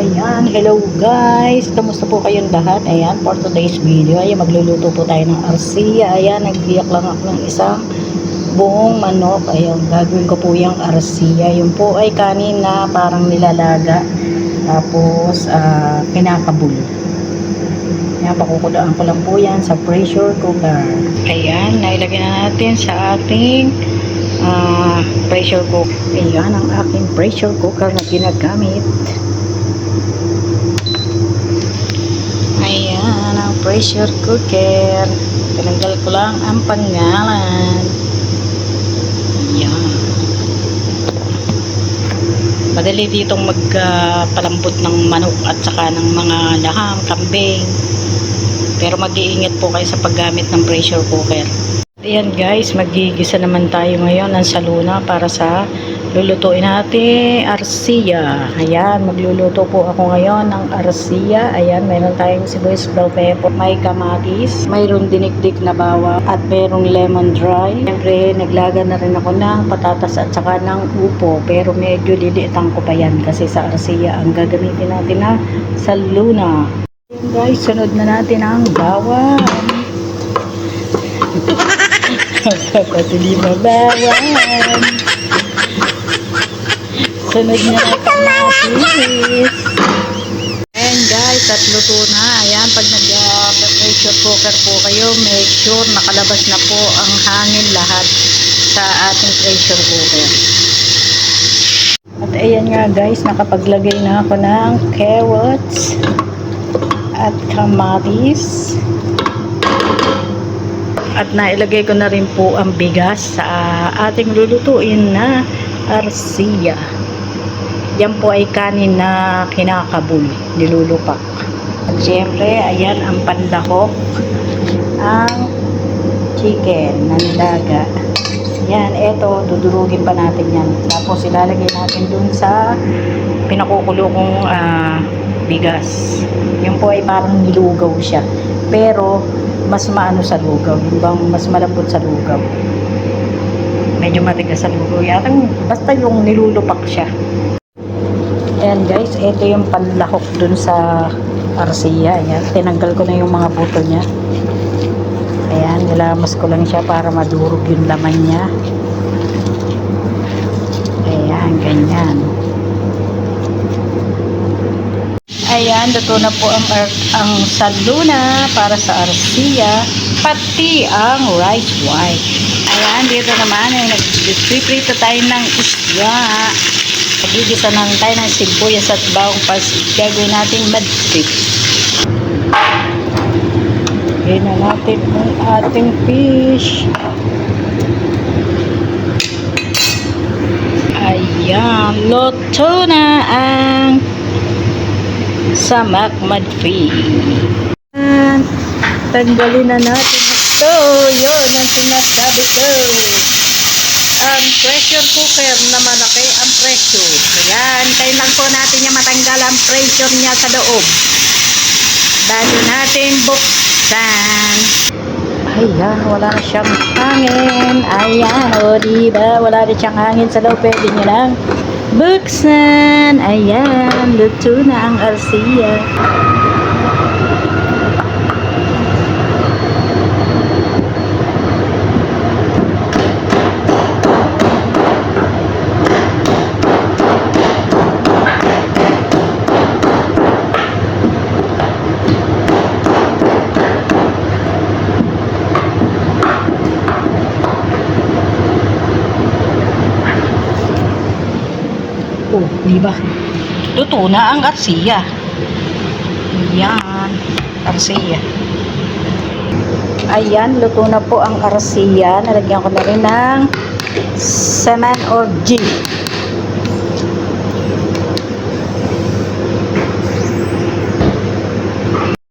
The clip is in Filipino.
Ayan, hello guys. Kamusta po kayong lahat? Ayan, for today's video, ay magluluto po tayo ng arsia. Ayan, nagbiyak lang ako ng isang buong manok. Ayan, gagawin ko po yung arsia. Yung po ay kanin na parang nilalaga. Tapos, ah, kinakabul. Ayan, pakukudaan ko lang po yan sa pressure cooker. Ayan, nailagay na natin sa ating ah, pressure cooker. Ayan, ang aking pressure cooker na ginagamit. Ayan, ang pressure cooker. Tinanggal ko lang ang pangalan. Ayan. Madali ditong magpalambot ng manok at saka ng mga laham, kambing. Pero mag-iingat po kayo sa paggamit ng pressure cooker. Ayan guys, magigisa naman tayo ngayon ng saluna para sa lulutuin natin arsia. Ayan, magluluto po ako ngayon ng arsia. Ayan, mayroon tayong sibuyas, bell pepper, may kamatis, mayroon dinikdik na bawa at mayroong lemon dry. Siyempre, naglaga na rin ako ng patatas at saka ng upo. Pero medyo liliitan ko pa yan kasi sa arsia ang gagamitin natin na saluna. Ayan guys, sunod na natin ang bawang. Patuloy mabawan. Sunod na ang kamatis. And guys, at luto na. Ayan, pag nag-pressure cooker po kayo, make sure nakalabas na po ang hangin lahat sa ating pressure cooker. At ayan nga guys, nakapaglagay na ako ng carrots at kamatis. At nailagay ko na rin po ang bigas sa ating lulutuin na arsia. Yan po ay kanin na kinakabul, nilulupak. At syempre, ayan ang pandahok, ang chicken na nilaga. Yan, eto, dudurugin pa natin yan. Tapos ilalagay natin dun sa pinakukulo kong ah, bigas. Yung po ay parang nilugaw siya. Pero, mas maano sa lugaw. Yung bang mas malambot sa lugaw. Medyo matigas sa. Yatang, basta yung nilulupak siya. Ayan guys, ito yung panlahok dun sa arsia. Ayan, tinanggal ko na yung mga buto niya. Ayan, nilamas ko lang siya para madurog yung laman niya. Ayan, ganyan. Ayan, luto na po ang, ang saluna para sa arsia, pati ang rice white. Ayan, dito naman ay nag-prito tayo ng isda. Nagigisa naman tayo ng sibuyas at bawang pas. Gagawin natin madfit. Gawin na natin ang ating fish. Ayan, luto na ang samak madfi. Tanggalin na natin ito. Yun ang sinasabi ko. Ang pressure cooker na malaki ang pressure. Ayan, kailan po natin niya matanggal ang pressure niya sa loob. Bago natin buksan. Ayan, wala na siyang hangin. Ayan, o diba? Wala na siyang hangin sa loob. Pwede nyo lang buksan. Ayan, luto na ang arsia. Oh, di ba? Luto na ang arsia. Ayan, arsia. Ayan, luto na po ang arsia. Nalagyan ko na rin ng semen or G.